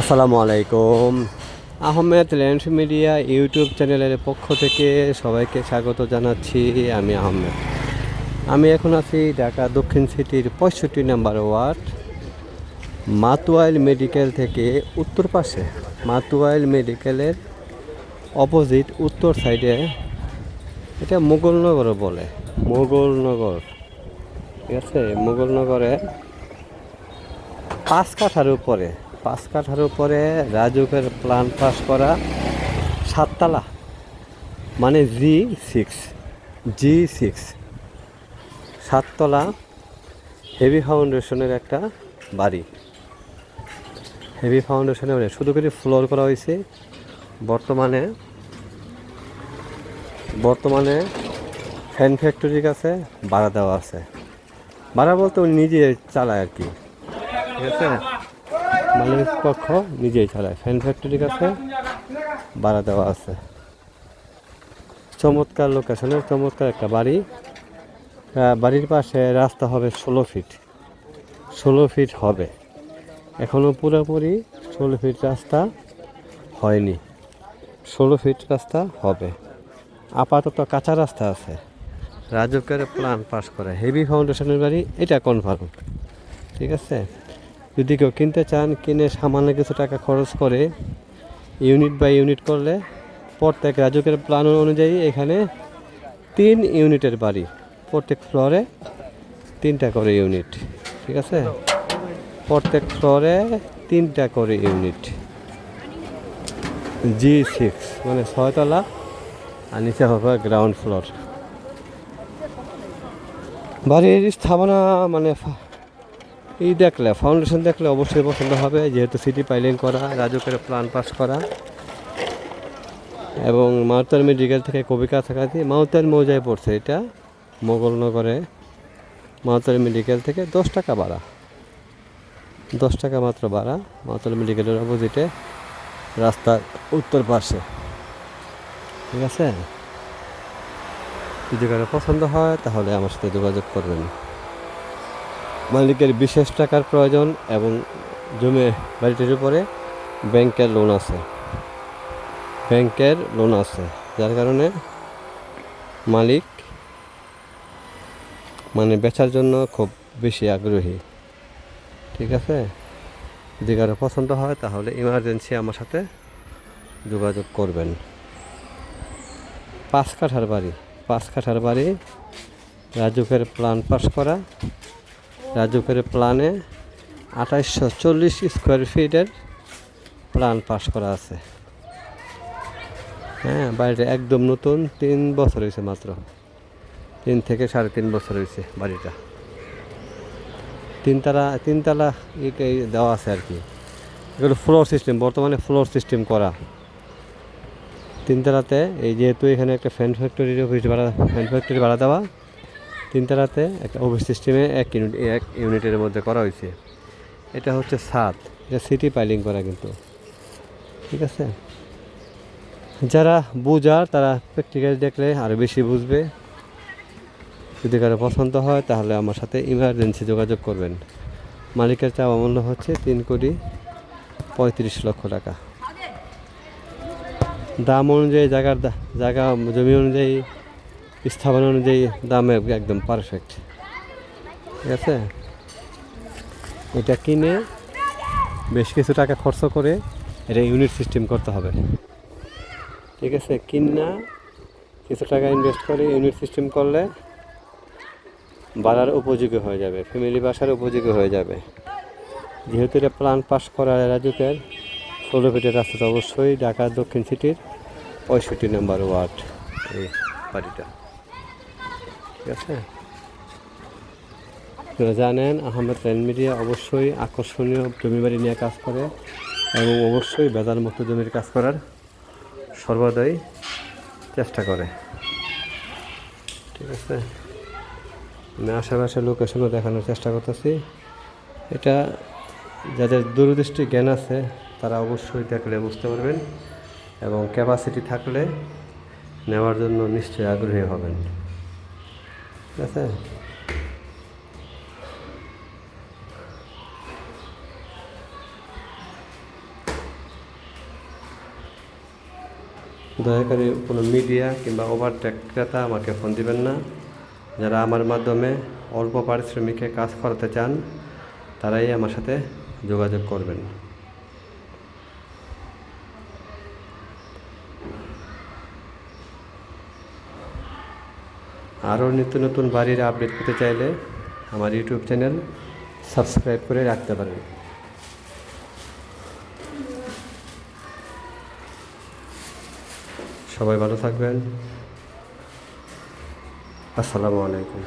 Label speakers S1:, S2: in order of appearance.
S1: আসসালামু আলাইকুম Ahmed land media YouTube চ্যানেলের পক্ষ থেকে সবাইকে স্বাগত জানাচ্ছি, আমি আহমেদ। আমি এখন আছি ঢাকা দক্ষিণ সিটির পঁয়ষট্টি নাম্বার ওয়ার্ড, মাতুয়াইল মেডিকেল থেকে উত্তর পাশে। মাতুয়াইল মেডিকেলের অপোজিট উত্তর সাইডে, এটা মুঘলনগর বলে। মুঘলনগর, ঠিক আছে? মুঘলনগরে পাঁচ কাঠার উপরে। পাঁচ কাঠার উপরে রাজুকের প্ল্যান পাস করা সাততলা মানে জি সিক্স জি সিক্স সাততলা হেভি ফাউন্ডেশনের একটা বাড়ি। হেভি ফাউন্ডেশনের বাড়ি শুধু করে ফ্লোর করা হয়েছে। বর্তমানে বর্তমানে ফ্যান ফ্যাক্টরির কাছে ভাড়া দেওয়া আছে। ভাড়া বলতে উনি নিজে চালায় আর কি। ঠিক আছে? মালিক পক্ষ নিজেই চালায় ফ্যান ফ্যাক্টরির কাছে ভাড়া দেওয়া আছে। চমৎকার লোকেশনের চমৎকার একটা বাড়ি। বাড়ির পাশে রাস্তা হবে ষোলো ফিট ষোলো ফিট হবে। এখনও পুরোপুরি ষোলো ফিট রাস্তা হয়নি। ষোলো ফিট রাস্তা হবে। আপাতত কাঁচা রাস্তা আছে। রাজকের প্ল্যান পাস করে। হেভি ফাউন্ডেশনের বাড়ি, এটা কনফার্ম ঠিক আছে? যদি কেউ কিনতে চান, কিনে সামান্য কিছু টাকা খরচ করে ইউনিট বাই ইউনিট করলে প্রত্যেক রাজকের প্ল্যান অনুযায়ী এখানে তিন ইউনিটের বাড়ি, প্রত্যেক ফ্লোরে তিনটা করে ইউনিট, ঠিক আছে? প্রত্যেক ফ্লোরে তিনটা করে ইউনিট। জি সিক্স মানে ছয়তলা, আর নিচে হবে গ্রাউন্ড ফ্লোর বাড়ির স্থাপনা মানে এই দেখলে ফাউন্ডেশন দেখলে অবশ্যই পছন্দ হবে, যেহেতু সিটি পাইলিং করা, রাজুকের প্ল্যান পাস করা। এবং মাউতার মেডিকেল থেকে কবিকা থাকাতে মাউতার মৌজায় পড়ছে এটা মোগলনগরে মাউতার মেডিকেল থেকে দশ টাকা ভাড়া। দশ টাকা মাত্র ভাড়া, মাউতার মেডিকেলের অপোজিটে রাস্তার উত্তর পাশে। ঠিক আছে? যদি কারও পছন্দ হয়, তাহলে আমার সাথে যোগাযোগ করবেন। মালিকের বিশেষ টাকার প্রয়োজন এবং জমি বাড়িটির উপরে ব্যাংকের লোন আছে। ব্যাংকের লোন আছে, যার কারণে মালিক মানে বেচার জন্য খুব বেশি আগ্রহী। ঠিক আছে? যদি কারও পছন্দ হয়, তাহলে ইমার্জেন্সি আমার সাথে যোগাযোগ করবেন। পাঁচ কাঠার বাড়ি, পাঁচ কাঠার বাড়ি রাজুকের প্ল্যান পাস করা। রাজুকের প্ল্যানে আঠাইশশো চল্লিশ স্কোয়ার ফিটের প্ল্যান পাস করা আছে। হ্যাঁ বাড়িটা একদম নতুন, তিন বছর হয়েছে মাত্র। তিন থেকে সাড়ে তিন বছর হয়েছে বাড়িটা। তিনতলা তিনতলা ই- এই দেওয়া আছে আর কি। এগুলো ফ্লোর সিস্টেম বর্তমানে ফ্লোর সিস্টেম করা। তিনতলাতে এই যেহেতু এখানে একটা ফ্যান ফ্যাক্টরির অফিস ভাড়া ফ্যান ফ্যাক্টরি ভাড়া দেওয়া তিনতলাতে একটা অফিস সিস্টেমে এক ইউনিট, এক ইউনিটের মধ্যে করা হয়েছে। এটা হচ্ছে সাত। এটা সিটি পাইলিং করা কিন্তু। ঠিক আছে? যারা বুঝার, তারা প্র্যাকটিক্যাল দেখলে আরও বেশি বুঝবে। যদি কারও পছন্দ হয়, তাহলে আমার সাথে ইমার্জেন্সি যোগাযোগ করবেন। মালিকের চাওয়া মূল্য হচ্ছে তিন কোটি পঁয়ত্রিশ লক্ষ টাকা। দাম অনুযায়ী, জায়গার জায়গা, জমি অনুযায়ী স্থাপনা অনুযায়ী দামে একদম পারফেক্ট ঠিক আছে? এটা কিনে বেশ কিছু টাকা খরচ করে এটা ইউনিট সিস্টেম করতে হবে। ঠিক আছে? কিনা কিছু টাকা ইনভেস্ট করে ইউনিট সিস্টেম করলে বাড়ার উপযোগী হয়ে যাবে ফ্যামিলি বাসার উপযোগী হয়ে যাবে। যেহেতু এটা প্ল্যান পাস করা রাজুকের, ষোলো ফিটের রাস্তাটা অবশ্যই ঢাকা দক্ষিণ সিটির পঁয়ষট্টি নম্বর ওয়ার্ড এই বাড়িটা। ঠিক আছে আপনারা জানেন, আহমেদ রেল মিডিয়া অবশ্যই আকর্ষণীয় জমি বাড়ি নিয়ে কাজ করে এবং অবশ্যই বেদার মুক্ত জমির কাজ করার সর্বদাই চেষ্টা করে। ঠিক আছে? আমি আশেপাশে লোকেশনও দেখানোর চেষ্টা করতেছি। এটা যাদের দূরদৃষ্টি জ্ঞান আছে, তারা অবশ্যই দেখলে বুঝতে পারবেন এবং ক্যাপাসিটি থাকলে নেওয়ার জন্য নিশ্চয়ই আগ্রহী হবেন। দয়া করে কোনো মিডিয়া কিংবা ওভারটেক ক্রেতা আমাকে ফোন দিবেন না। যারা আমার মাধ্যমে অল্প পারিশ্রমিকে কাজ করাতে চান, তারাই আমার সাথে যোগাযোগ করবেন। আরও নিত্য নতুন বাড়ির আপডেট পেতে চাইলে আমার ইউটিউব চ্যানেল সাবস্ক্রাইব করে রাখতে পারেন। সবাই ভালো থাকবেন। আসসালামু আলাইকুম।